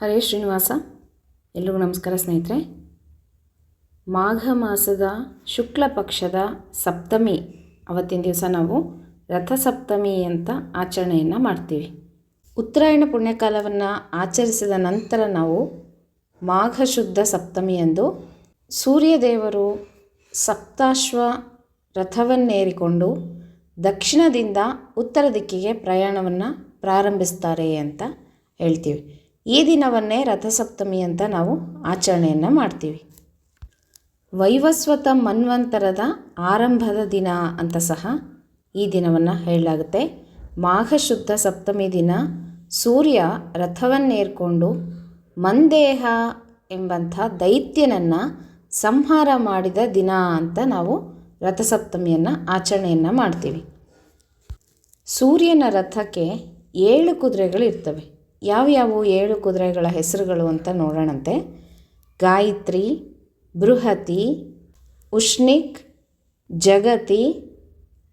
ಹರೇ ಶ್ರೀನಿವಾಸ. ಎಲ್ರಿಗೂ ನಮಸ್ಕಾರ ಸ್ನೇಹಿತರೆ. ಮಾಘ ಮಾಸದ ಶುಕ್ಲ ಪಕ್ಷದ ಸಪ್ತಮಿ, ಅವತ್ತಿನ ದಿವಸ ನಾವು ರಥಸಪ್ತಮಿ ಅಂತ ಆಚರಣೆಯನ್ನು ಮಾಡ್ತೀವಿ. ಉತ್ತರಾಯಣ ಪುಣ್ಯಕಾಲವನ್ನು ಆಚರಿಸಿದ ನಂತರ ನಾವು ಮಾಘ ಶುದ್ಧ ಸಪ್ತಮಿ ಎಂದು ಸೂರ್ಯದೇವರು ಸಪ್ತಾಶ್ವ ರಥವನ್ನೇರಿಕೊಂಡು ದಕ್ಷಿಣದಿಂದ ಉತ್ತರ ದಿಕ್ಕಿಗೆ ಪ್ರಯಾಣವನ್ನು ಪ್ರಾರಂಭಿಸ್ತಾರೆ ಅಂತ ಹೇಳ್ತೀವಿ. ಈ ದಿನವನ್ನೇ ರಥಸಪ್ತಮಿ ಅಂತ ನಾವು ಆಚರಣೆಯನ್ನು ಮಾಡ್ತೀವಿ. ವೈವಸ್ವತ ಮನ್ವಂತರದ ಆರಂಭದ ದಿನ ಅಂತ ಸಹ ಈ ದಿನವನ್ನು ಹೇಳಲಾಗುತ್ತೆ. ಮಾಘ ಶುದ್ಧ ಸಪ್ತಮಿ ದಿನ ಸೂರ್ಯ ರಥವನ್ನೇರ್ಕೊಂಡು ಮಂದೇಹ ಎಂಬಂಥ ದೈತ್ಯನನ್ನು ಸಂಹಾರ ಮಾಡಿದ ದಿನ ಅಂತ ನಾವು ರಥಸಪ್ತಮಿಯನ್ನು ಆಚರಣೆಯನ್ನು ಮಾಡ್ತೀವಿ. ಸೂರ್ಯನ ರಥಕ್ಕೆ ಏಳು ಕುದುರೆಗಳು ಇರ್ತವೆ ಯಾವ್ಯಾವು ಏಳು ಕುದುರೆಗಳ ಹೆಸರುಗಳು ಅಂತ ನೋಡೋಣಂತೆ. ಗಾಯತ್ರಿ, ಬೃಹತಿ, ಉಷ್ಣಿಕ್, ಜಗತಿ,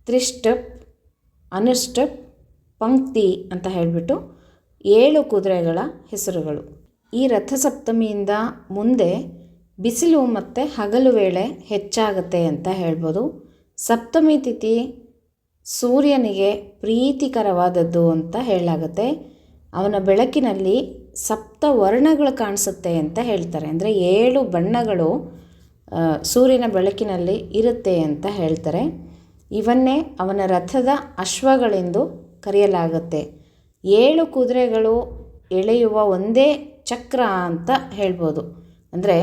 ತ್ರಿಷ್ಟಪ್, ಅನುಷ್ಟಪ್, ಪಂಕ್ತಿ ಅಂತ ಹೇಳಿಬಿಟ್ಟು ಏಳು ಕುದುರೆಗಳ ಹೆಸರುಗಳು. ಈ ರಥಸಪ್ತಮಿಯಿಂದ ಮುಂದೆ ಬಿಸಿಲು ಮತ್ತು ಹಗಲು ವೇಳೆ ಹೆಚ್ಚಾಗುತ್ತೆ ಅಂತ ಹೇಳ್ಬೋದು. ಸಪ್ತಮಿ ತಿಥಿ ಸೂರ್ಯನಿಗೆ ಪ್ರೀತಿಕರವಾದದ್ದು ಅಂತ ಹೇಳಲಾಗುತ್ತೆ. ಅವನ ಬೆಳಕಿನಲ್ಲಿ ಸಪ್ತ ವರ್ಣಗಳು ಕಾಣಿಸುತ್ತೆ ಅಂತ ಹೇಳ್ತಾರೆ. ಅಂದರೆ ಏಳು ಬಣ್ಣಗಳು ಸೂರ್ಯನ ಬೆಳಕಿನಲ್ಲಿ ಇರುತ್ತೆ ಅಂತ ಹೇಳ್ತಾರೆ. ಇವನ್ನೇ ಅವನ ರಥದ ಅಶ್ವಗಳೆಂದು ಕರೆಯಲಾಗುತ್ತೆ. ಏಳು ಕುದುರೆಗಳು ಎಳೆಯುವ ಒಂದೇ ಚಕ್ರ ಅಂತ ಹೇಳ್ಬೋದು. ಅಂದರೆ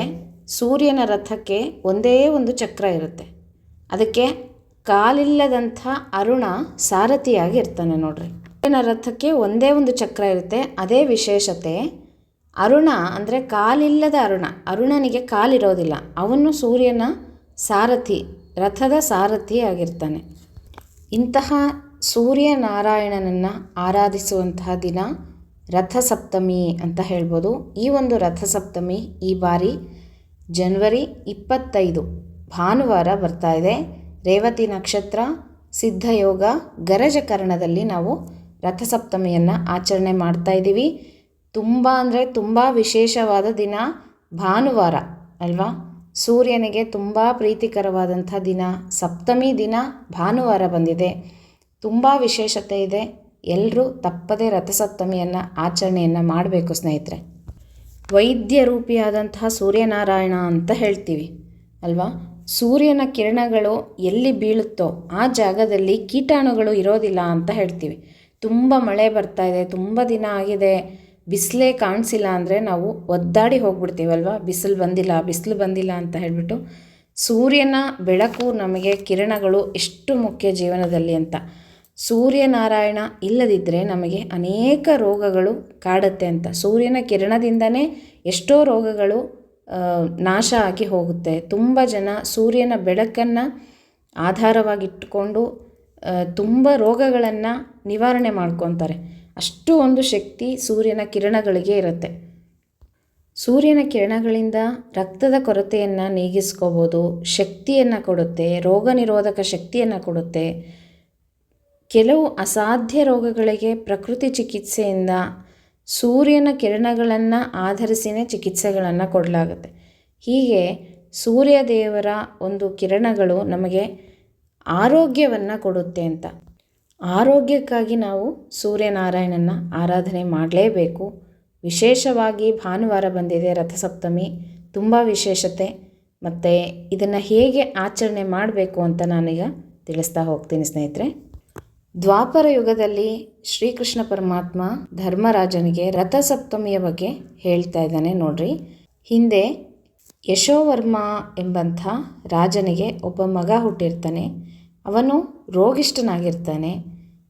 ಸೂರ್ಯನ ರಥಕ್ಕೆ ಒಂದೇ ಒಂದು ಚಕ್ರ ಇರುತ್ತೆ. ಅದಕ್ಕೆ ಕಾಲಿಲ್ಲದಂಥ ಅರುಣ ಸಾರಥಿಯಾಗಿ ಇರ್ತಾನೆ ನೋಡ್ರಿ. ರಥಕ್ಕೆ ಒಂದೇ ಒಂದು ಚಕ್ರ ಇರುತ್ತೆ, ಅದೇ ವಿಶೇಷತೆ. ಅರುಣ ಅಂದರೆ ಕಾಲಿಲ್ಲದ ಅರುಣ, ಅರುಣನಿಗೆ ಕಾಲಿರೋದಿಲ್ಲ, ಅವನು ಸೂರ್ಯನ ಸಾರಥಿ, ರಥದ ಸಾರಥಿ ಆಗಿರ್ತಾನೆ. ಇಂತಹ ಸೂರ್ಯನಾರಾಯಣನನ್ನು ಆರಾಧಿಸುವಂತಹ ದಿನ ರಥಸಪ್ತಮಿ ಅಂತ ಹೇಳ್ಬೋದು. ಈ ಒಂದು ರಥಸಪ್ತಮಿ ಈ ಬಾರಿ ಜನ್ವರಿ ಇಪ್ಪತ್ತೈದು, ಭಾನುವಾರ ಬರ್ತಾ ಇದೆ. ರೇವತಿ ನಕ್ಷತ್ರ, ಸಿದ್ಧಯೋಗ, ಗರಜಕರಣದಲ್ಲಿ ನಾವು ರಥಸಪ್ತಮಿಯನ್ನು ಆಚರಣೆ ಮಾಡ್ತಾ ಇದ್ದೀವಿ ತುಂಬ ಅಂದರೆ ತುಂಬ ವಿಶೇಷವಾದ ದಿನ ಭಾನುವಾರ, ಅಲ್ವಾ? ಸೂರ್ಯನಿಗೆ ತುಂಬ ಪ್ರೀತಿಕರವಾದಂಥ ದಿನ, ಸಪ್ತಮಿ ದಿನ ಭಾನುವಾರ ಬಂದಿದೆ. ತುಂಬ ವಿಶೇಷತೆ ಇದೆ. ಎಲ್ಲರೂ ತಪ್ಪದೇ ರಥಸಪ್ತಮಿಯನ್ನು ಆಚರಣೆಯನ್ನು ಮಾಡಬೇಕು ಸ್ನೇಹಿತರೆ. ವೈದ್ಯ ರೂಪಿಯಾದಂತಹ ಸೂರ್ಯನಾರಾಯಣ ಅಂತ ಹೇಳ್ತೀವಿ, ಅಲ್ವಾ? ಸೂರ್ಯನ ಕಿರಣಗಳು ಎಲ್ಲಿ ಬೀಳುತ್ತೋ ಆ ಜಾಗದಲ್ಲಿ ಕೀಟಾಣುಗಳು ಇರೋದಿಲ್ಲ ಅಂತ ಹೇಳ್ತೀವಿ. ತುಂಬ ಮಳೆ ಬರ್ತಾ ಇದೆ, ತುಂಬ ದಿನ ಆಗಿದೆ. ಬಿಸಿಲೇ ಕಾಣಿಸಿಲ್ಲ ಅಂದರೆ ನಾವು ಒದ್ದಾಡಿ ಹೋಗ್ಬಿಡ್ತೀವಲ್ವ? ಬಿಸಿಲು ಬಂದಿಲ್ಲ ಬಿಸಿಲು ಬಂದಿಲ್ಲ ಅಂತ ಹೇಳಿಬಿಟ್ಟು ಸೂರ್ಯನ ಬೆಳಕು ನಮಗೆ ಕಿರಣಗಳು ಎಷ್ಟು ಮುಖ್ಯ ಜೀವನದಲ್ಲಿ ಅಂತ. ಸೂರ್ಯನಾರಾಯಣ ಇಲ್ಲದಿದ್ದರೆ ನಮಗೆ ಅನೇಕ ರೋಗಗಳು ಕಾಡುತ್ತೆ ಅಂತ. ಸೂರ್ಯನ ಕಿರಣದಿಂದನೇ ಎಷ್ಟೋ ರೋಗಗಳು ನಾಶ ಆಗಿ ಹೋಗುತ್ತೆ. ತುಂಬ ಜನ ಸೂರ್ಯನ ಬೆಳಕನ್ನು ಆಧಾರವಾಗಿಟ್ಟುಕೊಂಡು ತುಂಬ ರೋಗಗಳನ್ನು ನಿವಾರಣೆ ಮಾಡ್ಕೊತಾರೆ. ಅಷ್ಟು ಒಂದು ಶಕ್ತಿ ಸೂರ್ಯನ ಕಿರಣಗಳಿಗೆ ಇರುತ್ತೆ. ಸೂರ್ಯನ ಕಿರಣಗಳಿಂದ ರಕ್ತದ ಕೊರತೆಯನ್ನು ನೀಗಿಸ್ಕೋಬೋದು, ಶಕ್ತಿಯನ್ನು ಕೊಡುತ್ತೆ, ರೋಗ ನಿರೋಧಕ ಶಕ್ತಿಯನ್ನು ಕೊಡುತ್ತೆ. ಕೆಲವು ಅಸಾಧ್ಯ ರೋಗಗಳಿಗೆ ಪ್ರಕೃತಿ ಚಿಕಿತ್ಸೆಯಿಂದ ಸೂರ್ಯನ ಕಿರಣಗಳನ್ನು ಆಧರಿಸಿನೇ ಚಿಕಿತ್ಸೆಗಳನ್ನು ಕೊಡಲಾಗುತ್ತೆ. ಹೀಗೆ ಸೂರ್ಯದೇವರ ಒಂದು ಕಿರಣಗಳು ನಮಗೆ ಆರೋಗ್ಯವನ್ನು ಕೊಡುತ್ತೆ ಅಂತ. ಆರೋಗ್ಯಕ್ಕಾಗಿ ನಾವು ಸೂರ್ಯನಾರಾಯಣನ ಆರಾಧನೆ ಮಾಡಲೇಬೇಕು. ವಿಶೇಷವಾಗಿ ಭಾನುವಾರ ಬಂದಿದೆ ರಥಸಪ್ತಮಿ, ತುಂಬ ವಿಶೇಷತೆ. ಮತ್ತು ಇದನ್ನು ಹೇಗೆ ಆಚರಣೆ ಮಾಡಬೇಕು ಅಂತ ನಾನೀಗ ತಿಳಿಸ್ತಾ ಹೋಗ್ತೀನಿ ಸ್ನೇಹಿತರೆ. ದ್ವಾಪರ ಯುಗದಲ್ಲಿ ಶ್ರೀಕೃಷ್ಣ ಪರಮಾತ್ಮ ಧರ್ಮರಾಜನಿಗೆ ರಥಸಪ್ತಮಿಯ ಬಗ್ಗೆ ಹೇಳ್ತಾ ಇದ್ದಾನೆ ನೋಡ್ರಿ. ಹಿಂದೆ ಯಶೋವರ್ಮ ಎಂಬಂಥ ರಾಜನಿಗೆ ಒಬ್ಬ ಮಗ ಹುಟ್ಟಿರ್ತಾನೆ. ಅವನು ರೋಗಿಷ್ಠನಾಗಿರ್ತಾನೆ.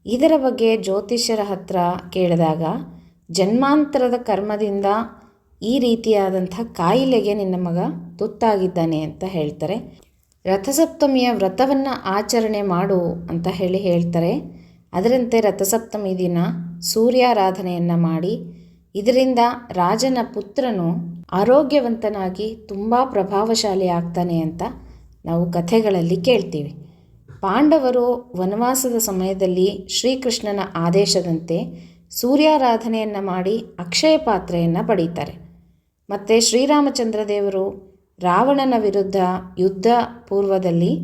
ಇದರ ಬಗ್ಗೆ ಜ್ಯೋತಿಷ್ಯರ ಹತ್ರ ಕೇಳಿದಾಗ, ಜನ್ಮಾಂತರದ ಕರ್ಮದಿಂದ ಈ ರೀತಿಯಾದಂಥ ಕಾಯಿಲೆಗೆ ನಿನ್ನ ಮಗ ತುತ್ತಾಗಿದ್ದಾನೆ ಅಂತ ಹೇಳ್ತಾರೆ. ರಥಸಪ್ತಮಿಯ ವ್ರತವನ್ನು ಆಚರಣೆ ಮಾಡು ಅಂತ ಹೇಳಿ ಹೇಳ್ತಾರೆ. ಅದರಂತೆ ರಥಸಪ್ತಮಿ ದಿನ ಸೂರ್ಯಾರಾಧನೆಯನ್ನು ಮಾಡಿ, ಇದರಿಂದ ರಾಜನ ಪುತ್ರನು ಆರೋಗ್ಯವಂತನಾಗಿ ತುಂಬ ಪ್ರಭಾವಶಾಲಿ ಆಗ್ತಾನೆ ಅಂತ ನಾವು ಕಥೆಗಳಲ್ಲಿ ಕೇಳ್ತೀವಿ. ಪಾಂಡವರು ವನವಾಸದ ಸಮಯದಲ್ಲಿ ಶ್ರೀಕೃಷ್ಣನ ಆದೇಶದಂತೆ ಸೂರ್ಯಾರಾಧನೆಯನ್ನು ಮಾಡಿ ಅಕ್ಷಯ ಪಾತ್ರೆಯನ್ನು ಪಡೀತಾರೆ. ಮತ್ತು ಶ್ರೀರಾಮಚಂದ್ರ ದೇವರು ರಾವಣನ ವಿರುದ್ಧ ಯುದ್ಧ ಪೂರ್ವದಲ್ಲಿ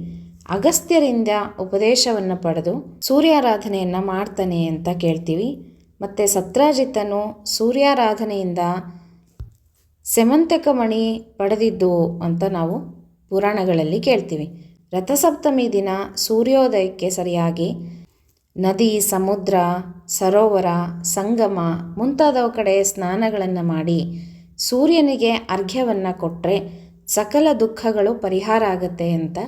ಅಗಸ್ತ್ಯರಿಂದ ಉಪದೇಶವನ್ನು ಪಡೆದು ಸೂರ್ಯಾರಾಧನೆಯನ್ನು ಮಾಡ್ತಾನೆ ಅಂತ ಕೇಳ್ತೀವಿ. ಮತ್ತು ಸತ್ರಾಜಿತನು ಸೂರ್ಯಾರಾಧನೆಯಿಂದ ಸೆಮಂತಕಮಣಿ ಪಡೆದಿದ್ದು ಅಂತ ನಾವು ಪುರಾಣಗಳಲ್ಲಿ ಕೇಳ್ತೀವಿ. ರಥಸಪ್ತಮಿ ದಿನ ಸೂರ್ಯೋದಯಕ್ಕೆ ಸರಿಯಾಗಿ. ನದಿ, ಸಮುದ್ರ, ಸರೋವರ, ಸಂಗಮ ಮುಂತಾದವ ಕಡೆ ಸ್ನಾನಗಳನ್ನು ಮಾಡಿ ಸೂರ್ಯನಿಗೆ ಅರ್ಘ್ಯವನ್ನು ಕೊಟ್ಟರೆ ಸಕಲ ದುಃಖಗಳು ಪರಿಹಾರ ಆಗುತ್ತೆ ಅಂತ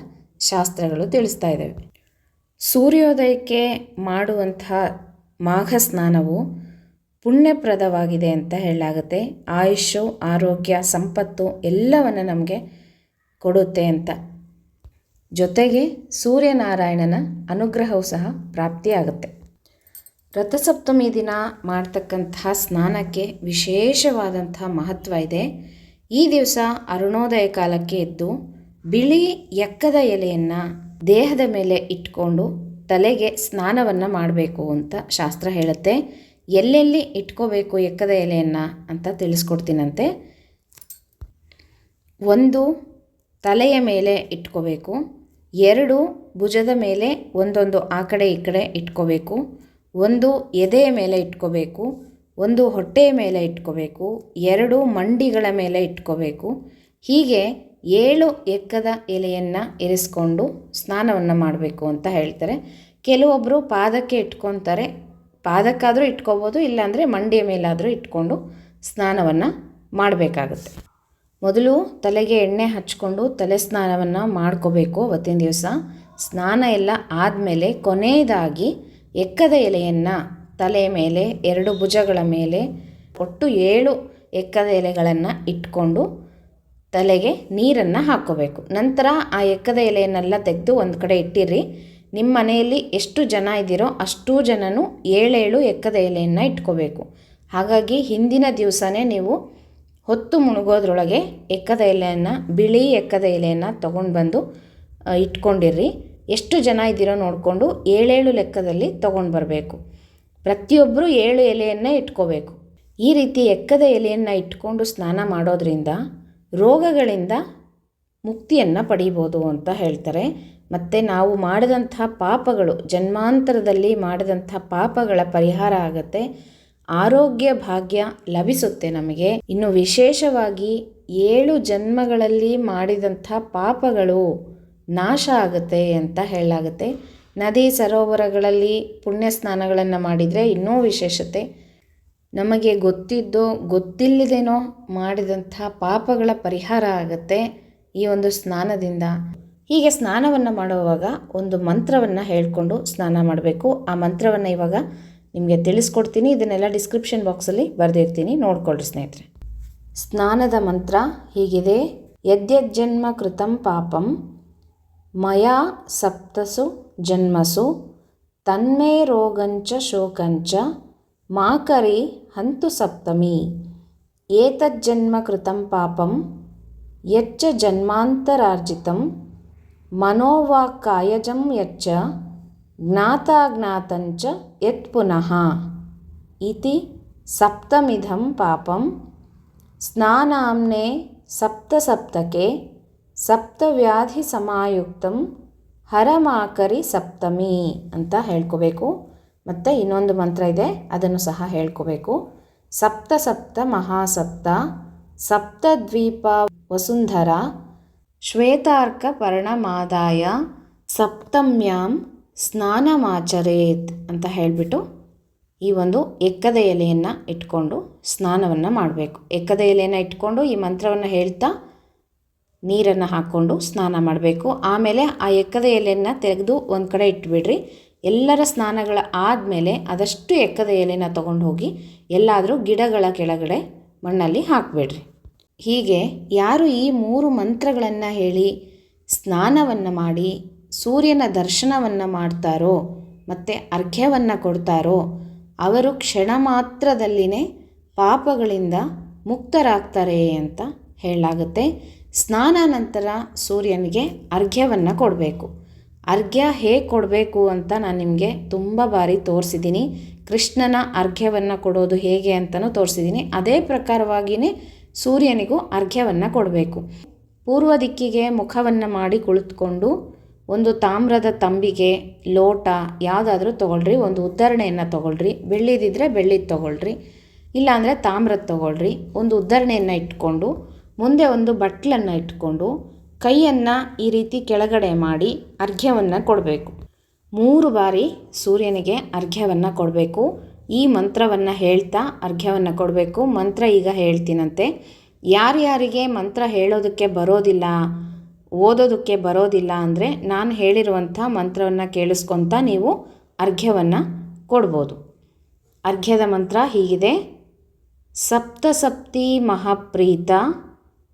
ಶಾಸ್ತ್ರಗಳು ತಿಳಿಸ್ತಾ ಇದ್ದಾವೆ ಸೂರ್ಯೋದಯಕ್ಕೆ ಮಾಡುವಂತಹ ಮಾಘ ಸ್ನಾನವು ಪುಣ್ಯಪ್ರದವಾಗಿದೆ ಅಂತ ಹೇಳಲಾಗುತ್ತೆ. ಆಯುಷು ಆರೋಗ್ಯ, ಸಂಪತ್ತು ಎಲ್ಲವನ್ನು ನಮಗೆ ಕೊಡುತ್ತೆ ಅಂತ. ಜೊತೆಗೆ ಸೂರ್ಯನಾರಾಯಣನ ಅನುಗ್ರಹವೂ ಸಹ ಪ್ರಾಪ್ತಿಯಾಗುತ್ತೆ. ರಥಸಪ್ತಮಿ ದಿನ ಮಾಡ್ತಕ್ಕಂತಹ ಸ್ನಾನಕ್ಕೆ ವಿಶೇಷವಾದಂತಹ ಮಹತ್ವ ಇದೆ. ಈ ದಿವಸ ಅರುಣೋದಯ ಕಾಲಕ್ಕೆ ಎದ್ದು ಬಿಳಿ ಎಕ್ಕದ ಎಲೆಯನ್ನು ದೇಹದ ಮೇಲೆ ಇಟ್ಕೊಂಡು ತಲೆಗೆ ಸ್ನಾನವನ್ನು ಮಾಡಬೇಕು ಅಂತ ಶಾಸ್ತ್ರ ಹೇಳುತ್ತೆ. ಎಲ್ಲೆಲ್ಲಿ ಇಟ್ಕೋಬೇಕು ಎಕ್ಕದ ಎಲೆಯನ್ನು ಅಂತ ತಿಳಿಸ್ಕೊಡ್ತೀನಂತೆ. ಒಂದು, ತಲೆಯ ಮೇಲೆ ಇಟ್ಕೋಬೇಕು. ಎರಡು ಭುಜದ ಮೇಲೆ ಒಂದೊಂದು ಆ ಕಡೆ ಈ ಕಡೆ ಇಟ್ಕೋಬೇಕು. ಒಂದು ಎದೆಯ ಮೇಲೆ ಇಟ್ಕೋಬೇಕು. ಒಂದು ಹೊಟ್ಟೆಯ ಮೇಲೆ ಇಟ್ಕೋಬೇಕು. ಎರಡು ಮಂಡಿಗಳ ಮೇಲೆ ಇಟ್ಕೋಬೇಕು. ಹೀಗೆ ಏಳು ಎಕ್ಕದ ಎಲೆಯನ್ನು ಇರಿಸ್ಕೊಂಡು ಸ್ನಾನವನ್ನು ಮಾಡಬೇಕು ಅಂತ ಹೇಳ್ತಾರೆ. ಕೆಲವೊಬ್ಬರು ಪಾದಕ್ಕೆ ಇಟ್ಕೊತಾರೆ. ಪಾದಕ್ಕಾದರೂ ಇಟ್ಕೋಬೋದು, ಇಲ್ಲಾಂದರೆ ಮಂಡಿಯ ಮೇಲಾದರೂ ಇಟ್ಕೊಂಡು ಸ್ನಾನವನ್ನು ಮಾಡಬೇಕಾಗುತ್ತೆ. ಮೊದಲು ತಲೆಗೆ ಎಣ್ಣೆ ಹಚ್ಕೊಂಡು ತಲೆ ಸ್ನಾನವನ್ನು ಮಾಡ್ಕೋಬೇಕು ಅವತ್ತಿನ ದಿವಸ. ಸ್ನಾನ ಎಲ್ಲ ಆದಮೇಲೆ ಕೊನೆಯದಾಗಿ ಎಕ್ಕದ ಎಲೆಯನ್ನು ತಲೆ ಮೇಲೆ, ಎರಡು ಭುಜಗಳ ಮೇಲೆ, ಒಟ್ಟು ಏಳು ಎಕ್ಕದ ಎಲೆಗಳನ್ನು ಇಟ್ಕೊಂಡು ತಲೆಗೆ ನೀರನ್ನು ಹಾಕ್ಕೋಬೇಕು. ನಂತರ ಆ ಎಕ್ಕದ ಎಲೆಯನ್ನೆಲ್ಲ ತೆಗೆದು ಒಂದು ಕಡೆ ಇಟ್ಟಿರಿ ನಿಮ್ಮ ಮನೆಯಲ್ಲಿ ಎಷ್ಟು ಜನ ಇದ್ದೀರೋ ಅಷ್ಟೂ ಜನನು ಏಳೇಳು ಎಕ್ಕದ ಎಲೆಯನ್ನು ಇಟ್ಕೋಬೇಕು. ಹಾಗಾಗಿ ಹಿಂದಿನ ದಿವಸನೇ ನೀವು ಹೊತ್ತು ಮುಳುಗೋದ್ರೊಳಗೆ ಎಕ್ಕದ ಎಲೆಯನ್ನು, ಬಿಳಿ ಎಕ್ಕದ ಎಲೆಯನ್ನು ತೊಗೊಂಡು ಬಂದು ಇಟ್ಕೊಂಡಿರ್ರಿ. ಎಷ್ಟು ಜನ ಇದ್ದೀರೋ ನೋಡಿಕೊಂಡು ಏಳೇಳು ಲೆಕ್ಕದಲ್ಲಿ ತೊಗೊಂಡು ಬರಬೇಕು ಪ್ರತಿಯೊಬ್ಬರು ಏಳು ಎಲೆಯನ್ನು ಇಟ್ಕೋಬೇಕು. ಈ ರೀತಿ ಎಕ್ಕದ ಎಲೆಯನ್ನು ಇಟ್ಕೊಂಡು ಸ್ನಾನ ಮಾಡೋದ್ರಿಂದ ರೋಗಗಳಿಂದ ಮುಕ್ತಿಯನ್ನು ಪಡೀಬೋದು ಅಂತ ಹೇಳ್ತಾರೆ. ಮತ್ತು ನಾವು ಮಾಡಿದಂಥ ಪಾಪಗಳು, ಜನ್ಮಾಂತರದಲ್ಲಿ ಮಾಡಿದಂಥ ಪಾಪಗಳ ಪರಿಹಾರ ಆಗುತ್ತೆ. ಆರೋಗ್ಯ ಭಾಗ್ಯ ಲಭಿಸುತ್ತೆ ನಮಗೆ. ಇನ್ನು ವಿಶೇಷವಾಗಿ ಏಳು ಜನ್ಮಗಳಲ್ಲಿ ಮಾಡಿದಂಥ ಪಾಪಗಳು ನಾಶ ಆಗುತ್ತೆ ಅಂತ ಹೇಳಲಾಗುತ್ತೆ. ನದಿ ಸರೋವರಗಳಲ್ಲಿ ಪುಣ್ಯ ಸ್ನಾನಗಳನ್ನು ಮಾಡಿದರೆ ಇನ್ನೂ ವಿಶೇಷತೆ. ನಮಗೆ ಗೊತ್ತಿದ್ದೋ ಗೊತ್ತಿಲ್ಲದೇನೋ ಮಾಡಿದಂಥ ಪಾಪಗಳ ಪರಿಹಾರ ಆಗುತ್ತೆ ಈ ಒಂದು ಸ್ನಾನದಿಂದ. ಹೀಗೆ ಸ್ನಾನವನ್ನು ಮಾಡುವಾಗ ಒಂದು ಮಂತ್ರವನ್ನು ಹೇಳಿಕೊಂಡು ಸ್ನಾನ ಮಾಡಬೇಕು. ಆ ಮಂತ್ರವನ್ನು ಇವಾಗ ನಿಮಗೆ ತಿಳಿಸ್ಕೊಡ್ತೀನಿ. ಇದನ್ನೆಲ್ಲ ಡಿಸ್ಕ್ರಿಪ್ಷನ್ ಬಾಕ್ಸಲ್ಲಿ ಬರೆದಿರ್ತೀನಿ. ನೋಡ್ಕೊಳ್ರಿ ಸ್ನೇಹಿತರೆ. ಸ್ನಾನದ ಮಂತ್ರ ಹೀಗಿದೆ. ಯದ್ಯಜ್ಜನ್ಮ ಕೃತಂ ಪಾಪಂ. ಮಯಾ ಸಪ್ತಸು ಜನ್ಮಸು. ತನ್ಮೇ ರೋಗಂಚ ಶೋಕಂಚ. ಮಾಕರಿ ಹಂತು ಸಪ್ತಮಿ. ಏತಜ್ಜನ್ಮ ಕೃತಂ ಪಾಪಂ. ಯಚ್ಚ ಜನ್ಮಾಂತರಾರ್ಜಿತಂ. ಮನೋವಾಕ್ಕಾಯಜಂ ಯಚ್ಚ. ಜ್ಞಾತಾಜ್ಞಾತಂಚ ಯತ್ ಪುನಃ ಇತಿ ಸಪ್ತಮಿಧಂ ಪಾಪಂ ಸ್ನಾನಾಮ್ನೆ ಸಪ್ತಸಪ್ತಕೆ ಸಪ್ತವ್ಯಾಧಿ ಸಮಾಯುಕ್ತಂ ಹರಮಾಕರಿ ಸಪ್ತಮಿ ಅಂತ ಹೇಳ್ಕೋಬೇಕು. ಮತ್ತು ಇನ್ನೊಂದು ಮಂತ್ರ ಇದೆ, ಅದನ್ನು ಸಹ ಹೇಳ್ಕೋಬೇಕು. ಸಪ್ತ ಸಪ್ತ ಮಹಾಸಪ್ತ, ಸಪ್ತದ್ವೀಪ ವಸುಂಧರ, ಶ್ವೇತಾರ್ಕ ಪರ್ಣಮಾದಾಯ, ಸಪ್ತಮ್ಯಾಂ ಸ್ನಾನಮಾಚರೇತ್ ಅಂತ ಹೇಳಿಬಿಟ್ಟು ಈ ಒಂದು ಎಕ್ಕದ ಎಲೆಯನ್ನು ಇಟ್ಕೊಂಡು ಸ್ನಾನವನ್ನು ಮಾಡಬೇಕು. ಎಕ್ಕದ ಎಲೆಯನ್ನು ಇಟ್ಕೊಂಡು ಈ ಮಂತ್ರವನ್ನು ಹೇಳ್ತಾ ನೀರನ್ನು ಹಾಕ್ಕೊಂಡು ಸ್ನಾನ ಮಾಡಬೇಕು. ಆಮೇಲೆ ಆ ಎಕ್ಕದ ಎಲೆಯನ್ನು ತೆಗೆದು ಒಂದು ಕಡೆ ಇಟ್ಬಿಡ್ರಿ. ಎಲ್ಲರ ಸ್ನಾನಗಳ ಆದಮೇಲೆ ಅದಷ್ಟು ಎಕ್ಕದ ಎಲೆನ ತೊಗೊಂಡು ಹೋಗಿ ಎಲ್ಲಾದರೂ ಗಿಡಗಳ ಕೆಳಗಡೆ ಮಣ್ಣಲ್ಲಿ ಹಾಕಿಬಿಡ್ರಿ. ಹೀಗೆ ಯಾರು ಈ ಮೂರು ಮಂತ್ರಗಳನ್ನು ಹೇಳಿ ಸ್ನಾನವನ್ನು ಮಾಡಿ ಸೂರ್ಯನ ದರ್ಶನವನ್ನು ಮಾಡ್ತಾರೋ, ಮತ್ತು ಅರ್ಘ್ಯವನ್ನು ಕೊಡ್ತಾರೋ, ಅವರು ಕ್ಷಣ ಮಾತ್ರದಲ್ಲಿನೇ ಪಾಪಗಳಿಂದ ಮುಕ್ತರಾಗ್ತಾರೆ ಅಂತ ಹೇಳಲಾಗುತ್ತೆ. ಸ್ನಾನ ನಂತರ ಸೂರ್ಯನಿಗೆ ಅರ್ಘ್ಯವನ್ನು ಕೊಡಬೇಕು. ಅರ್ಘ್ಯ ಹೇಗೆ ಕೊಡಬೇಕು ಅಂತ ನಾನು ನಿಮಗೆ ತುಂಬ ಬಾರಿ ತೋರಿಸಿದ್ದೀನಿ ಕೃಷ್ಣನ ಅರ್ಘ್ಯವನ್ನು ಕೊಡೋದು ಹೇಗೆ ಅಂತಲೂ ತೋರಿಸಿದ್ದೀನಿ ಅದೇ ಪ್ರಕಾರವಾಗಿಯೇ ಸೂರ್ಯನಿಗೂ ಅರ್ಘ್ಯವನ್ನು ಕೊಡಬೇಕು. ಪೂರ್ವ ದಿಕ್ಕಿಗೆ ಮುಖವನ್ನು ಮಾಡಿ ಕುಳಿತುಕೊಂಡು ಒಂದು ತಾಮ್ರದ ತಂಬಿಗೆ ಲೋಟ ಯಾವುದಾದ್ರೂ ತೊಗೊಳ್ರಿ, ಒಂದು ಉದ್ದರಣೆಯನ್ನು ತೊಗೊಳ್ರಿ. ಬೆಳ್ಳಿದಿದ್ದರೆ ಬೆಳ್ಳಿದು ತೊಗೊಳ್ರಿ, ಇಲ್ಲಾಂದರೆ ತಾಮ್ರದ ತೊಗೊಳ್ರಿ. ಒಂದು ಉದ್ದರಣೆಯನ್ನು ಇಟ್ಕೊಂಡು, ಮುಂದೆ ಒಂದು ಬಟ್ಲನ್ನು ಇಟ್ಕೊಂಡು, ಕೈಯನ್ನು ಈ ರೀತಿ ಕೆಳಗಡೆ ಮಾಡಿ ಅರ್ಘ್ಯವನ್ನು ಕೊಡಬೇಕು. ಮೂರು ಬಾರಿ ಸೂರ್ಯನಿಗೆ ಅರ್ಘ್ಯವನ್ನು ಕೊಡಬೇಕು. ಈ ಮಂತ್ರವನ್ನು ಹೇಳ್ತಾ ಅರ್ಘ್ಯವನ್ನು ಕೊಡಬೇಕು. ಮಂತ್ರ ಈಗ ಹೇಳ್ತೀನಂತೆ. ಯಾರ್ಯಾರಿಗೆ ಮಂತ್ರ ಹೇಳೋದಕ್ಕೆ ಬರೋದಿಲ್ಲ ಓದೋದಕ್ಕೆ ಬರೋದಿಲ್ಲ ಅಂದರೆ ನಾನು ಹೇಳಿರುವಂಥ ಮಂತ್ರವನ್ನು ಕೇಳಿಸ್ಕೊತ ನೀವು ಅರ್ಘ್ಯವನ್ನು ಕೊಡ್ಬೋದು. ಅರ್ಘ್ಯದ ಮಂತ್ರ ಹೀಗಿದೆ. ಸಪ್ತಸಪ್ತಿ ಮಹಾಪ್ರೀತ,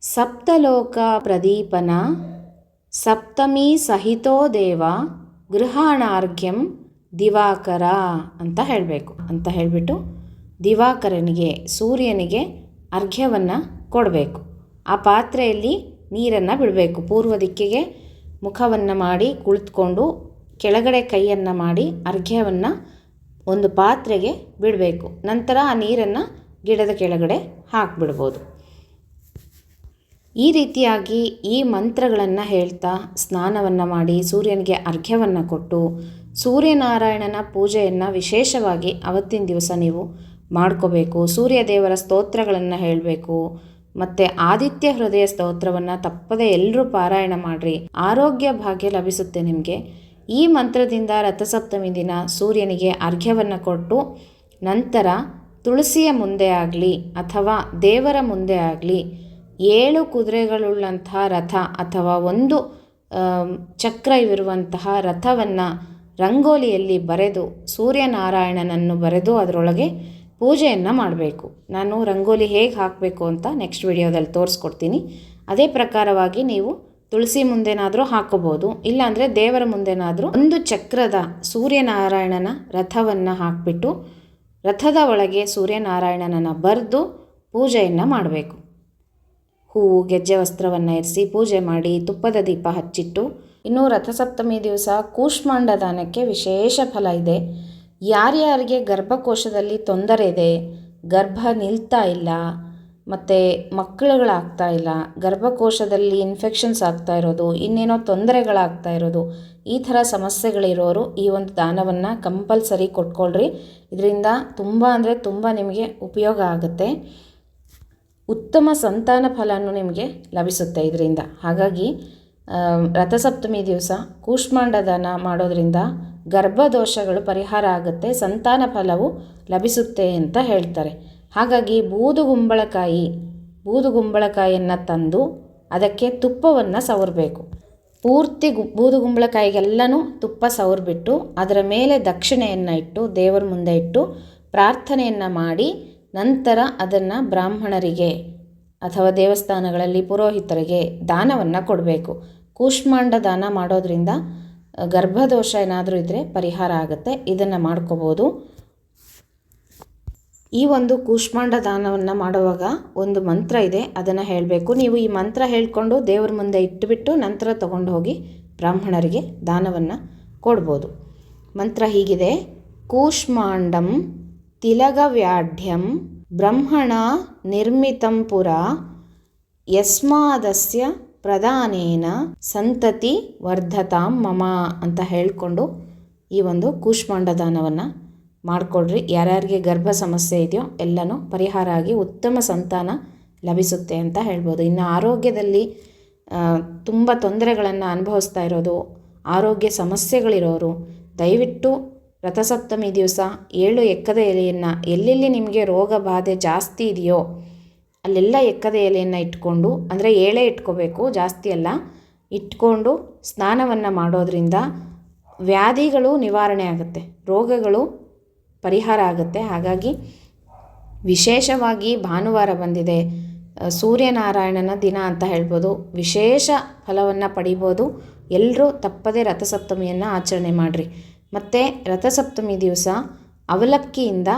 ಸಪ್ತಲೋಕ ಪ್ರದೀಪನ, ಸಪ್ತಮಿ ಸಹಿತೋ ದೇವ, ಗೃಹಾಣಾರ್ಘ್ಯಂ ದಿವಾಕರ ಅಂತ ಹೇಳಬೇಕು. ಅಂತ ಹೇಳಿಬಿಟ್ಟು ದಿವಾಕರನಿಗೆ, ಸೂರ್ಯನಿಗೆ ಅರ್ಘ್ಯವನ್ನು ಕೊಡಬೇಕು. ಆ ಪಾತ್ರೆಯಲ್ಲಿ ನೀರನ್ನು ಬಿಡಬೇಕು. ಪೂರ್ವ ದಿಕ್ಕಿಗೆ ಮುಖವನ್ನು ಮಾಡಿ ಕುಳಿತುಕೊಂಡು ಕೆಳಗಡೆ ಕೈಯನ್ನು ಮಾಡಿ ಅರ್ಘ್ಯವನ್ನು ಒಂದು ಪಾತ್ರೆಗೆ ಬಿಡಬೇಕು. ನಂತರ ಆ ನೀರನ್ನು ಗಿಡದ ಕೆಳಗಡೆ ಹಾಕಿಬಿಡ್ಬೋದು. ಈ ರೀತಿಯಾಗಿ ಈ ಮಂತ್ರಗಳನ್ನು ಹೇಳ್ತಾ ಸ್ನಾನವನ್ನು ಮಾಡಿ ಸೂರ್ಯನಿಗೆ ಅರ್ಘ್ಯವನ್ನು ಕೊಟ್ಟು ಸೂರ್ಯನಾರಾಯಣನ ಪೂಜೆಯನ್ನು ವಿಶೇಷವಾಗಿ ಅವತ್ತಿನ ದಿವಸ ನೀವು ಮಾಡ್ಕೋಬೇಕು. ಸೂರ್ಯ ದೇವರ ಸ್ತೋತ್ರಗಳನ್ನು ಹೇಳಬೇಕು. ಮತ್ತು ಆದಿತ್ಯ ಹೃದಯ ಸ್ತೋತ್ರವನ್ನು ತಪ್ಪದೆ ಎಲ್ಲರೂ ಪಾರಾಯಣ ಮಾಡಿರಿ. ಆರೋಗ್ಯ ಭಾಗ್ಯ ಲಭಿಸುತ್ತೆ ನಿಮಗೆ. ಈ ಮಂತ್ರದಿಂದ ರಥಸಪ್ತಮಿ ದಿನ ಸೂರ್ಯನಿಗೆ ಅರ್ಘ್ಯವನ್ನು ಕೊಟ್ಟು ನಂತರ ತುಳಸಿಯ ಮುಂದೆ ಆಗಲಿ ಅಥವಾ ದೇವರ ಮುಂದೆ ಆಗಲಿ ಏಳು ಕುದುರೆಗಳುಳ್ಳಂತಹ ರಥ ಅಥವಾ ಒಂದು ಚಕ್ರ ಇರುವಂತಹ ರಥವನ್ನು ರಂಗೋಲಿಯಲ್ಲಿ ಬರೆದು ಸೂರ್ಯನಾರಾಯಣನನ್ನು ಬರೆದು ಅದರೊಳಗೆ ಪೂಜೆಯನ್ನು ಮಾಡಬೇಕು. ನಾನು ರಂಗೋಲಿ ಹೇಗೆ ಹಾಕಬೇಕು ಅಂತ ನೆಕ್ಸ್ಟ್ ವಿಡಿಯೋದಲ್ಲಿ ತೋರಿಸ್ಕೊಡ್ತೀನಿ. ಅದೇ ಪ್ರಕಾರವಾಗಿ ನೀವು ತುಳಸಿ ಮುಂದೆನಾದರೂ ಹಾಕೋಬೋದು. ಇಲ್ಲಾಂದರೆ ದೇವರ ಮುಂದೆನಾದರೂ ಒಂದು ಚಕ್ರದ ಸೂರ್ಯನಾರಾಯಣನ ರಥವನ್ನು ಹಾಕಿಬಿಟ್ಟು ರಥದ ಒಳಗೆ ಸೂರ್ಯನಾರಾಯಣನನ್ನು ಬರೆದು ಪೂಜೆಯನ್ನು ಮಾಡಬೇಕು. ಹೂವು, ಗೆಜ್ಜೆ ವಸ್ತ್ರವನ್ನು ಇರಿಸಿ ಪೂಜೆ ಮಾಡಿ ತುಪ್ಪದ ದೀಪ ಹಚ್ಚಿಟ್ಟು ಇನ್ನು ರಥಸಪ್ತಮಿ ದಿವಸ ಕೂಷ್ಮಾಂಡ ದಾನಕ್ಕೆ ವಿಶೇಷ ಫಲ ಇದೆ. ಯಾರ್ಯಾರಿಗೆ ಗರ್ಭಕೋಶದಲ್ಲಿ ತೊಂದರೆ ಇದೆ, ಗರ್ಭ ನಿಲ್ತಾ ಇಲ್ಲ, ಮತ್ತು ಮಕ್ಕಳುಗಳಾಗ್ತಾ ಇಲ್ಲ, ಗರ್ಭಕೋಶದಲ್ಲಿ ಇನ್ಫೆಕ್ಷನ್ಸ್ ಆಗ್ತಾ ಇರೋದು, ಇನ್ನೇನೋ ತೊಂದರೆಗಳಾಗ್ತಾ ಇರೋದು, ಈ ಥರ ಸಮಸ್ಯೆಗಳಿರೋರು ಈ ಒಂದು ದಾನವನ್ನು ಕಂಪಲ್ಸರಿ ಕೊಟ್ಕೊಳ್ರಿ. ಇದರಿಂದ ತುಂಬ ಅಂದರೆ ತುಂಬ ನಿಮಗೆ ಉಪಯೋಗ ಆಗುತ್ತೆ. ಉತ್ತಮ ಸಂತಾನ ಫಲನೂ ನಿಮಗೆ ಲಭಿಸುತ್ತೆ ಇದರಿಂದ. ಹಾಗಾಗಿ ರಥಸಪ್ತಮಿ ದಿವಸ ಕೂಷ್ಮಾಂಡ ದಾನ ಮಾಡೋದ್ರಿಂದ ಗರ್ಭದೋಷಗಳು ಪರಿಹಾರ ಆಗುತ್ತೆ, ಸಂತಾನ ಫಲವು ಲಭಿಸುತ್ತೆ ಅಂತ ಹೇಳ್ತಾರೆ. ಹಾಗಾಗಿ ಬೂದುಗುಂಬಳಕಾಯಿ ಬೂದುಗುಂಬಳಕಾಯಿಯನ್ನು ತಂದು ಅದಕ್ಕೆ ತುಪ್ಪವನ್ನು ಸವರಬೇಕು. ಪೂರ್ತಿ ಗು ಬೂದುಗುಂಬಳಕಾಯಿಗೆಲ್ಲನೂ ತುಪ್ಪ ಸವರಿಬಿಟ್ಟು ಅದರ ಮೇಲೆ ದಕ್ಷಿಣೆಯನ್ನು ಇಟ್ಟು, ದೇವರ ಮುಂದೆ ಇಟ್ಟು ಪ್ರಾರ್ಥನೆಯನ್ನು ಮಾಡಿ ನಂತರ ಅದನ್ನು ಬ್ರಾಹ್ಮಣರಿಗೆ ಅಥವಾ ದೇವಸ್ಥಾನಗಳಲ್ಲಿ ಪುರೋಹಿತರಿಗೆ ದಾನವನ್ನು ಕೊಡಬೇಕು. ಕೂಷ್ಮಾಂಡ ದಾನ ಮಾಡೋದ್ರಿಂದ ಗರ್ಭದೋಷ ಏನಾದರೂ ಇದ್ದರೆ ಪರಿಹಾರ ಆಗುತ್ತೆ. ಇದನ್ನು ಮಾಡ್ಕೋಬೋದು. ಈ ಒಂದು ಕೂಷ್ಮಾಂಡ ದಾನವನ್ನು ಮಾಡುವಾಗ ಒಂದು ಮಂತ್ರ ಇದೆ, ಅದನ್ನು ಹೇಳಬೇಕು. ನೀವು ಈ ಮಂತ್ರ ಹೇಳಿಕೊಂಡು ದೇವ್ರ ಮುಂದೆ ಇಟ್ಟುಬಿಟ್ಟು ನಂತರ ತಗೊಂಡು ಹೋಗಿ ಬ್ರಾಹ್ಮಣರಿಗೆ ದಾನವನ್ನು ಕೊಡ್ಬೋದು. ಮಂತ್ರ ಹೀಗಿದೆ. ಕೂಷ್ಮಾಂಡಂ ತಿಲಗವ್ಯಾಢ್ಯಂ ಬ್ರಹ್ಮಣ ನಿರ್ಮಿತಂ ಪುರ ಯಸ್ಮಾದಸ್ಯ ಪ್ರಧಾನೇನ ಸಂತತಿ ವರ್ಧತಾಂ ಮಮ ಅಂತ ಹೇಳಿಕೊಂಡು ಈ ಒಂದು ಕೂಷ್ಮಾಂಡದಾನವನ್ನು ಮಾಡಿಕೊಡ್ರಿ ಯಾರ್ಯಾರಿಗೆ ಗರ್ಭ ಸಮಸ್ಯೆ ಇದೆಯೋ ಎಲ್ಲನೂ ಪರಿಹಾರ ಆಗಿ ಉತ್ತಮ ಸಂತಾನ ಲಭಿಸುತ್ತೆ ಅಂತ ಹೇಳ್ಬೋದು. ಇನ್ನು ಆರೋಗ್ಯದಲ್ಲಿ ತುಂಬ ತೊಂದರೆಗಳನ್ನು ಅನುಭವಿಸ್ತಾ ಇರೋದು, ಆರೋಗ್ಯ ಸಮಸ್ಯೆಗಳಿರೋರು, ದಯವಿಟ್ಟು ರಥಸಪ್ತಮಿ ದಿವಸ ಏಳು ಎಕ್ಕದ ಎಲೆಯನ್ನು ಎಲ್ಲೆಲ್ಲಿ ನಿಮಗೆ ರೋಗ ಬಾಧೆ ಜಾಸ್ತಿ ಇದೆಯೋ ಅಲ್ಲೆಲ್ಲ ಎಕ್ಕದ ಎಲೆಯನ್ನು ಇಟ್ಕೊಂಡು, ಅಂದರೆ ಏಳೆ ಇಟ್ಕೋಬೇಕು, ಜಾಸ್ತಿ ಅಲ್ಲ, ಇಟ್ಕೊಂಡು ಸ್ನಾನವನ್ನು ಮಾಡೋದರಿಂದ ವ್ಯಾಧಿಗಳು ನಿವಾರಣೆ ಆಗುತ್ತೆ, ರೋಗಗಳು ಪರಿಹಾರ ಆಗುತ್ತೆ. ಹಾಗಾಗಿ ವಿಶೇಷವಾಗಿ ಭಾನುವಾರ ಬಂದಿದೆ ಸೂರ್ಯನಾರಾಯಣನ ದಿನ ಅಂತ ಹೇಳ್ಬೋದು. ವಿಶೇಷ ಫಲವನ್ನು ಪಡಿಬೋದು. ಎಲ್ಲರೂ ತಪ್ಪದೇ ರಥಸಪ್ತಮಿಯನ್ನು ಆಚರಣೆ ಮಾಡಿರಿ. ಮತ್ತು ರಥಸಪ್ತಮಿ ದಿವಸ ಅವಲಕ್ಕಿಯಿಂದ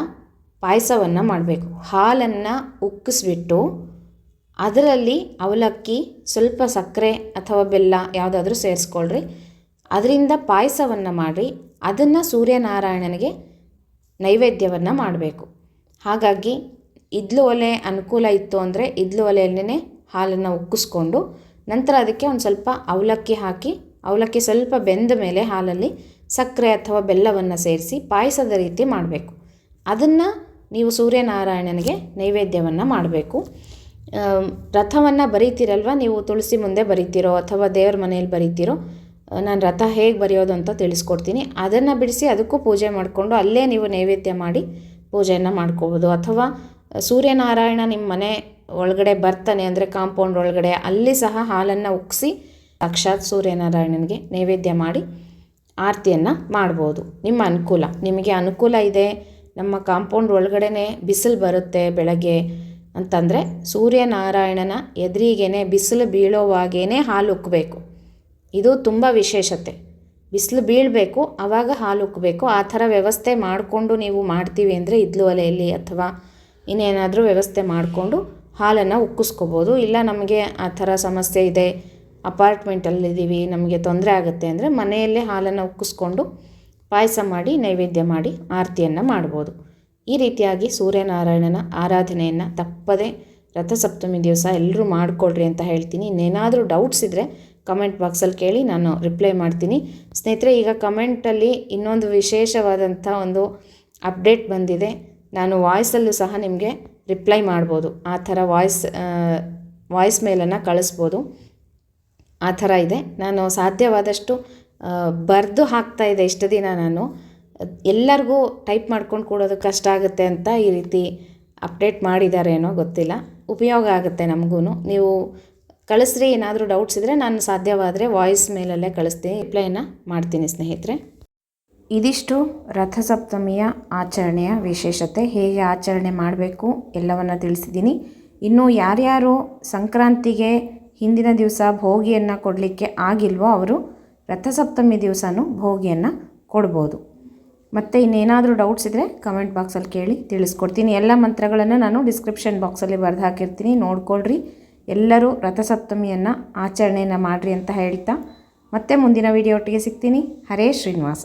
ಪಾಯಸವನ್ನು ಮಾಡಬೇಕು. ಹಾಲನ್ನು ಉಕ್ಕಿಸ್ಬಿಟ್ಟು ಅದರಲ್ಲಿ ಅವಲಕ್ಕಿ, ಸ್ವಲ್ಪ ಸಕ್ಕರೆ ಅಥವಾ ಬೆಲ್ಲ ಯಾವುದಾದ್ರೂ ಸೇರಿಸ್ಕೊಳ್ರಿ. ಅದರಿಂದ ಪಾಯಸವನ್ನು ಮಾಡಿ ಅದನ್ನು ಸೂರ್ಯನಾರಾಯಣನಿಗೆ ನೈವೇದ್ಯವನ್ನು ಮಾಡಬೇಕು. ಹಾಗಾಗಿ ಇದ್ಲು ಒಲೆ ಅನುಕೂಲ ಇತ್ತು ಅಂದರೆ ಇದ್ಲು ಒಲೆಯಲ್ಲೇ ಹಾಲನ್ನು ಉಕ್ಕಿಸ್ಕೊಂಡು ನಂತರ ಅದಕ್ಕೆ ಒಂದು ಸ್ವಲ್ಪ ಅವಲಕ್ಕಿ ಹಾಕಿ, ಅವಲಕ್ಕಿ ಸ್ವಲ್ಪ ಬೆಂದ ಮೇಲೆ ಹಾಲಲ್ಲಿ ಸಕ್ಕರೆ ಅಥವಾ ಬೆಲ್ಲವನ್ನು ಸೇರಿಸಿ ಪಾಯಸದ ರೀತಿ ಮಾಡಬೇಕು. ಅದನ್ನು ನೀವು ಸೂರ್ಯನಾರಾಯಣನಿಗೆ ನೈವೇದ್ಯವನ್ನು ಮಾಡಬೇಕು. ರಥವನ್ನು ಬರೀತೀರಲ್ವ? ನೀವು ತುಳಸಿ ಮುಂದೆ ಬರಿತೀರೋ ಅಥವಾ ದೇವ್ರ ಮನೆಯಲ್ಲಿ ಬರಿತೀರೋ? ನಾನು ರಥ ಹೇಗೆ ಬರೆಯೋದು ಅಂತ ತಿಳಿಸ್ಕೊಡ್ತೀನಿ. ಅದನ್ನು ಬಿಡಿಸಿ ಅದಕ್ಕೂ ಪೂಜೆ ಮಾಡಿಕೊಂಡು ಅಲ್ಲೇ ನೀವು ನೈವೇದ್ಯ ಮಾಡಿ ಪೂಜೆಯನ್ನು ಮಾಡ್ಕೋಬೋದು. ಅಥವಾ ಸೂರ್ಯನಾರಾಯಣ ನಿಮ್ಮ ಮನೆ ಒಳಗಡೆ ಬರ್ತಾನೆ ಅಂದರೆ ಕಾಂಪೌಂಡ್ ಒಳಗಡೆ, ಅಲ್ಲಿ ಸಹ ಹಾಲನ್ನು ಉಕ್ಕಿಸಿ ಸಾಕ್ಷಾತ್ ಸೂರ್ಯನಾರಾಯಣನಿಗೆ ನೈವೇದ್ಯ ಮಾಡಿ ಆರತಿಯನ್ನು ಮಾಡ್ಬೋದು. ನಿಮ್ಮ ಅನುಕೂಲ. ನಿಮಗೆ ಅನುಕೂಲ ಇದೆ ನಮ್ಮ ಕಾಂಪೌಂಡ್ ಒಳಗಡೆ ಬಿಸಿಲು ಬರುತ್ತೆ ಬೆಳಗ್ಗೆ ಅಂತಂದರೆ ಸೂರ್ಯನಾರಾಯಣನ ಎದುರಿಗೇನೆ ಬಿಸಿಲು ಬೀಳೋವಾಗೇ ಹಾಲು ಉಕ್ಕಬೇಕು ಇದು ತುಂಬ ವಿಶೇಷತೆ. ಬಿಸಿಲು ಬೀಳಬೇಕು ಆವಾಗ ಹಾಲು ಉಕ್ಕಬೇಕು ಆ ಥರ ವ್ಯವಸ್ಥೆ ಮಾಡಿಕೊಂಡು ನೀವು ಮಾಡ್ತೀವಿ ಅಂದರೆ ಇದ್ಲು ಒಲೆಯಲ್ಲಿ ಅಥವಾ ಇನ್ನೇನಾದರೂ ವ್ಯವಸ್ಥೆ ಮಾಡಿಕೊಂಡು ಹಾಲನ್ನು ಉಕ್ಕಿಸ್ಕೋಬೋದು. ಇಲ್ಲ ನಮಗೆ ಆ ಥರ ಸಮಸ್ಯೆ ಇದೆ, ಅಪಾರ್ಟ್ಮೆಂಟಲ್ಲಿದ್ದೀವಿ, ನಮಗೆ ತೊಂದರೆ ಆಗುತ್ತೆ ಅಂದರೆ ಮನೆಯಲ್ಲೇ ಹಾಲನ್ನು ಉಕ್ಕಿಸ್ಕೊಂಡು ಪಾಯಸ ಮಾಡಿ, ನೈವೇದ್ಯ ಮಾಡಿ ಆರತಿಯನ್ನು ಮಾಡ್ಬೋದು. ಈ ರೀತಿಯಾಗಿ ಸೂರ್ಯನಾರಾಯಣನ ಆರಾಧನೆಯನ್ನು ತಪ್ಪದೆ ರಥಸಪ್ತಮಿ ದಿವಸ ಎಲ್ಲರೂ ಮಾಡಿಕೊಳ್ರಿ ಅಂತ ಹೇಳ್ತೀನಿ. ಇನ್ನೇನಾದರೂ ಡೌಟ್ಸ್ ಇದ್ದರೆ ಕಮೆಂಟ್ ಬಾಕ್ಸಲ್ಲಿ ಕೇಳಿ ನಾನು ರಿಪ್ಲೈ ಮಾಡ್ತೀನಿ. ಸ್ನೇಹಿತರೆ, ಈಗ ಕಮೆಂಟಲ್ಲಿ ಇನ್ನೊಂದು ವಿಶೇಷವಾದಂಥ ಒಂದು ಅಪ್ಡೇಟ್ ಬಂದಿದೆ. ನಾನು ವಾಯ್ಸಲ್ಲೂ ಸಹ ನಿಮಗೆ ರಿಪ್ಲೈ ಮಾಡ್ಬೋದು. ಆ ಥರ ವಾಯ್ಸ್ ವಾಯ್ಸ್ ಮೇಲನ್ನು ಕಳಿಸ್ಬೋದು. ಆ ಥರ ಇದೆ. ನಾನು ಸಾಧ್ಯವಾದಷ್ಟು ಬರೆದು ಹಾಕ್ತಾ ಇದೆ ಇಷ್ಟು ದಿನ ನಾನು. ಎಲ್ಲರಿಗೂ ಟೈಪ್ ಮಾಡ್ಕೊಂಡು ಕೊಡೋದು ಕಷ್ಟ ಆಗುತ್ತೆ ಅಂತ ಈ ರೀತಿ ಅಪ್ಡೇಟ್ ಮಾಡಿದ್ದಾರೇನೋ ಗೊತ್ತಿಲ್ಲ. ಉಪಯೋಗ ಆಗುತ್ತೆ ನಮಗೂ ನೀವು ಕಳಿಸ್ರಿ, ಏನಾದರೂ ಡೌಟ್ಸ್ ಇದ್ದರೆ ನಾನು ಸಾಧ್ಯವಾದರೆ ವಾಯ್ಸ್ ಮೇಲಲ್ಲೇ ಕಳಿಸ್ತೀನಿ ರಿಪ್ಲೈನ ಮಾಡ್ತೀನಿ ಸ್ನೇಹಿತರೆ. ಇದಿಷ್ಟು ರಥಸಪ್ತಮಿಯ ಆಚರಣೆಯ ವಿಶೇಷತೆ. ಹೇಗೆ ಆಚರಣೆ ಮಾಡಬೇಕು ಎಲ್ಲವನ್ನು ತಿಳಿಸಿದ್ದೀನಿ. ಇನ್ನು ಯಾರ್ಯಾರು ಸಂಕ್ರಾಂತಿಗೆ ಹಿಂದಿನ ದಿವಸ ಭೋಗಿಯನ್ನು ಕೊಡಲಿಕ್ಕೆ ಆಗಿಲ್ವೋ ಅವರು ರಥಸಪ್ತಮಿ ದಿವಸನೂ ಭೋಗಿಯನ್ನು ಕೊಡ್ಬೋದು. ಮತ್ತು ಇನ್ನೇನಾದರೂ ಡೌಟ್ಸ್ ಇದ್ದರೆ ಕಮೆಂಟ್ ಬಾಕ್ಸಲ್ಲಿ ಕೇಳಿ ತಿಳಿಸ್ಕೊಡ್ತೀನಿ. ಎಲ್ಲ ಮಂತ್ರಗಳನ್ನು ನಾನು ಡಿಸ್ಕ್ರಿಪ್ಷನ್ ಬಾಕ್ಸಲ್ಲಿ ಬರೆದು ಹಾಕಿರ್ತೀನಿ. ನೋಡ್ಕೊಳ್ರಿ. ಎಲ್ಲರೂ ರಥಸಪ್ತಮಿಯನ್ನು ಆಚರಣೆಯನ್ನು ಮಾಡಿರಿ ಅಂತ ಹೇಳ್ತಾ ಮತ್ತೆ ಮುಂದಿನ ವಿಡಿಯೋ ಒಟ್ಟಿಗೆ ಸಿಗ್ತೀನಿ. ಹರೇ ಶ್ರೀನಿವಾಸ್.